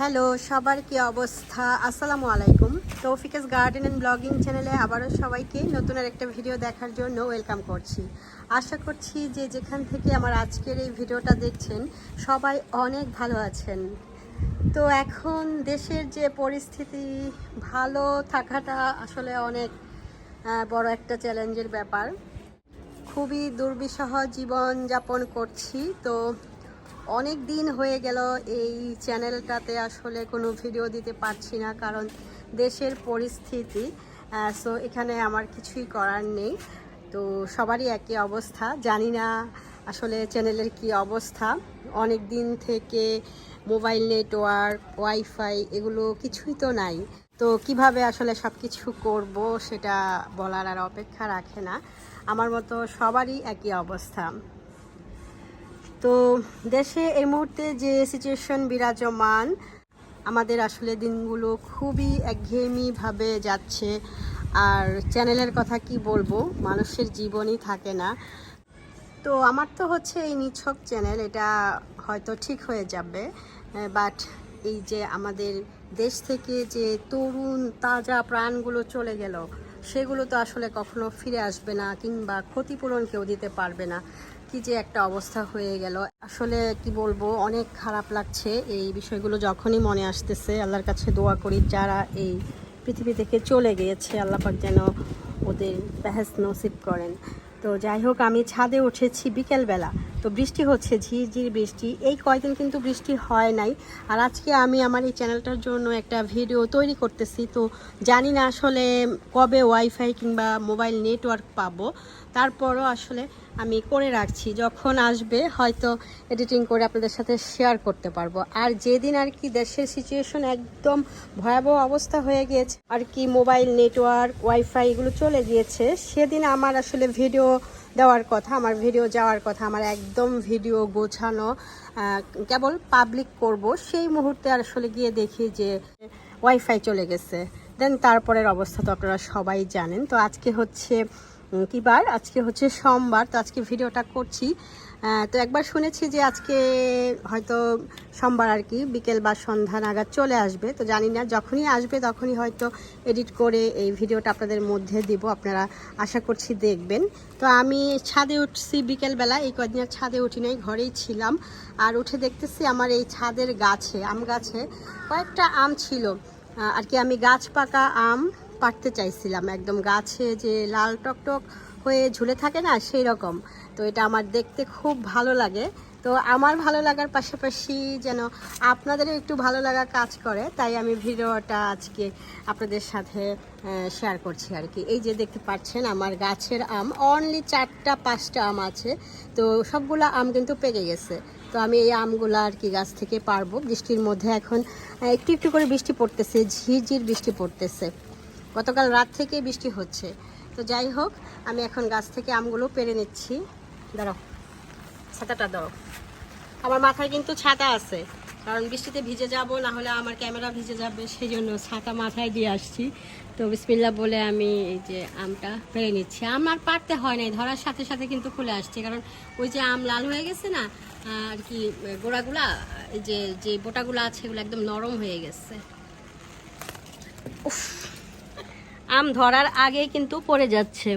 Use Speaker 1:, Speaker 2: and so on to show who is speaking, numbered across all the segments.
Speaker 1: Hello, সবার কি অবস্থা? আসসালামু আলাইকুম। তৌফিকাস গার্ডেন অ্যান্ড ব্লগিং চ্যানেলে আবারও সবাইকে নতুন আর একটা ভিডিও দেখার জন্য ওয়েলকাম করছি। আশা করছি যে যেখান থেকে আমার আজকের এই ভিডিওটা দেখছেন, সবাই অনেক ভালো আছেন। তো এখন দেশের যে পরিস্থিতি, ভালো থাকাটা আসলে অনেক বড় একটা চ্যালেঞ্জের ব্যাপার। খুবই দুর্বিষহ জীবন যাপন করছি। তো অনেক দিন হয়ে গেল এই চ্যানেলটাতে আসলে কোনো ভিডিও দিতে পারছি না, কারণ দেশের পরিস্থিতি সো এখানে আমার কিছুই করার নেই। তো সবারই একই অবস্থা। জানি না আসলে চ্যানেলের কি অবস্থা। অনেক দিন থেকে মোবাইল নেটওয়ার্ক, ওয়াইফাই এগুলো কিছুই তো নাই। তো কীভাবে আসলে সব কিছু করব সেটা বলার আর অপেক্ষা রাখে না। আমার মতো সবারই একই অবস্থা। তো দেশে এই মুহূর্তে যে সিচুয়েশন বিরাজমান, আমাদের আসলে দিনগুলো খুবই একঘেয়েমিভাবে যাচ্ছে। আর চ্যানেলের কথা কি বলব, মানুষের জীবনই থাকে না। তো আমার তো হচ্ছে এই নিছক চ্যানেল, এটা হয়তো ঠিক হয়ে যাবে। বাট এই যে আমাদের দেশ থেকে যে তরুণ, তাজা প্রাণগুলো চলে গেল, সেগুলো তো আসলে কখনো ফিরে আসবে না, কিংবা ক্ষতিপূরণ কেউ দিতে পারবে না। কি যে একটা অবস্থা হয়ে গেল। আসলে কি বলব, অনেক খারাপ লাগছে এই বিষয়গুলো যখনই মনে আসতেছে। আল্লাহর কাছে দোয়া করি, যারা এই পৃথিবী থেকে চলে গিয়েছে, আল্লাহ পাক যেন ওদের বেহেস নসিব করেন। তো যাই হোক, আমি ছাদে উঠেছি বিকেলবেলা। তো বৃষ্টি হচ্ছে, ঝিরঝির বৃষ্টি। এই কয়দিন কিন্তু বৃষ্টি হয় নাই। আর আজকে আমি আমার এই চ্যানেলটার জন্য একটা ভিডিও তৈরি করতেছি। তো জানি না আসলে কবে ওয়াইফাই কিংবা মোবাইল নেটওয়ার্ক পাবো। তারপরও আসলে আমি করে রাখছি। যখন আসবে, হয়তো এডিটিং করে আপনাদের সাথে শেয়ার করতে পারব। আর যেদিন আর কি দেশের সিচুয়েশন একদম ভয়াবহ অবস্থা হয়ে গিয়েছে, আর কি মোবাইল নেটওয়ার্ক ওয়াইফাই এগুলো চলে গিয়েছে, সেদিন আমার আসলে ভিডিও দেওয়ার কথা, আমার ভিডিও যাওয়ার কথা, আমার একদম ভিডিও গোছানো কেবল পাবলিক করব, সেই মুহূর্তে আসলে গিয়ে দেখি যে ওয়াইফাই চলে গেছে। দেন তারপরের অবস্থা তো আপনারা সবাই জানেন। তো আজকে হচ্ছে কি বার? আজকে হচ্ছে সোমবার, তো আজকে ভিডিওটা করছি। তো একবার শুনেছি যে আজকে হয়তো সোমবার আর কি, বিকেল বা সন্ধ্যা নাগাদ চলে আসবে। তো জানি না, যখনই আসবে তখনই হয়তো এডিট করে এই ভিডিওটা আপনাদের মধ্যে দিব, আপনারা আশা করছি দেখবেন। তো আমি ছাদে উঠছি বিকেলবেলা, এই কদিন আর ছাদে উঠি নাই, ঘরেই ছিলাম। আর উঠে দেখতেছি আমার এই ছাদের গাছে, আম গাছে কয়েকটা আম ছিল। আর কি আমি গাছ পাকা আম পাড়তে চাইছিলাম। একদম গাছে যে লাল টকটক হয়ে ঝুলে থাকে না সেই রকম তো এটা আমার দেখতে খুব ভালো লাগে। তো আমার ভালো লাগার পাশাপাশি যেন আপনাদেরও একটু ভালো লাগা কাজ করে, তাই আমি ভিডিওটা আজকে আপনাদের সাথে শেয়ার করছি আর কি। এই যে দেখতে পাচ্ছেন, আমার গাছের আম অনলি চারটা, পাঁচটা আম আছে। তো সবগুলো আম কিন্তু পেকে গেছে। তো আমি এই আমগুলো আর কি গাছ থেকে পারব। বৃষ্টির মধ্যে এখন একটু একটু করে বৃষ্টি পড়তেছে, ঝিরঝির বৃষ্টি পড়তেছে। গতকাল রাত থেকে বৃষ্টি হচ্ছে। তো যাই হোক, আমি এখন গাছ থেকে আমগুলো পেরে নিচ্ছি। দাঁড়াও, ছাতাটা দাও। আমার মাথায় কিন্তু ছাতা আছে, কারণ বৃষ্টিতে ভিজে যাব, না হলে আমার ক্যামেরা ভিজে যাবে, সেই জন্য ছাতা মাথায় দিয়ে আসছি। তো বিসমিল্লা বলে আমি এই যে আমটা পেরে নিচ্ছি। আম আর পারতে হয় নাই, ধরার সাথে সাথে কিন্তু খুলে আসছে, কারণ ওই যে আম লাল হয়ে গেছে না, আর কি, গোড়াগুলা, এই যে যে বোটাগুলো আছে, এগুলো একদম নরম হয়ে গেছে। উফ আম ধরার আগে কিন্তু পড়ে যাচ্ছে।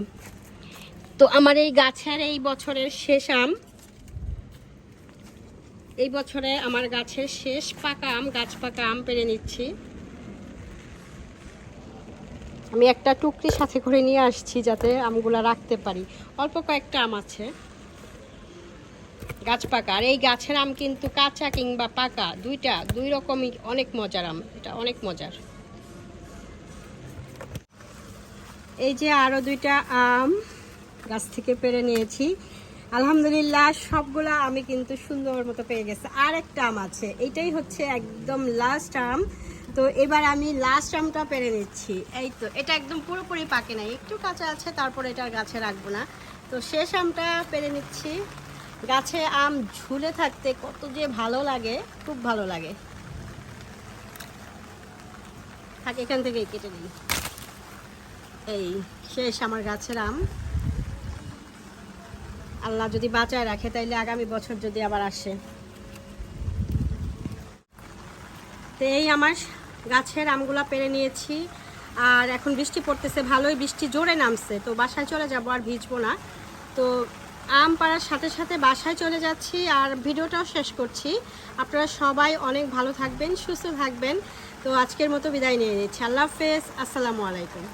Speaker 1: তো আমার এই গাছের এই বছরের শেষ আম, এই বছরে আমার গাছের শেষ পাকা আম, গাছ পাকা আম পেরে নিচ্ছি। আমি একটা টুকরি সাথে করে নিয়ে আসছি যাতে আমগুলা রাখতে পারি। অল্প কয়েকটা আম আছে। গাছ পাকা। আর এই গাছের আম কিন্তু কাঁচা কিংবা পাকা। দুইটা, দুই রকমই অনেক মজার আম। এটা অনেক মজার। এই যে আরও দুইটা আম গাছ থেকে পেরে নিয়েছি। আলহামদুলিল্লাহ, সবগুলা আমি কিন্তু সুন্দর মতো পেয়ে গেছে। আর একটা আম আছে, এইটাই হচ্ছে একদম লাস্ট আম। তো এবার আমি লাস্ট আমটা পেরে নিচ্ছি। এই তো, এটা একদম পুরোপুরি পাকে নাই, একটু কাঁচা আছে, তারপর এটা গাছে রাখব না। তো শেষ আমটা পেরে নিচ্ছি। গাছে আম ঝুলে থাকতে কত যে ভালো লাগে, খুব ভালো লাগে। থাক, এখান থেকেই কেটে দিই এই শেষ আমার গাছের আম। আল্লাহ যদি বাঁচায় রাখে, তাইলে আগামী বছর যদি আবার আসে। তো এই আমার গাছের আমগুলা পেরে নিয়েছি। আর এখন বৃষ্টি পড়তেছে, ভালোই বৃষ্টি জোরে নামছে। তো বাসায় চলে যাব, আর ভিজবো না। তো আম পাড়ার সাথে সাথে বাসায় চলে যাচ্ছি, আর ভিডিওটাও শেষ করছি। আপনারা সবাই অনেক ভালো থাকবেন, সুস্থ থাকবেন। তো আজকের মতো বিদায় নিয়ে নিচ্ছি। আল্লাহ হাফেজ, আসসালামু আলাইকুম।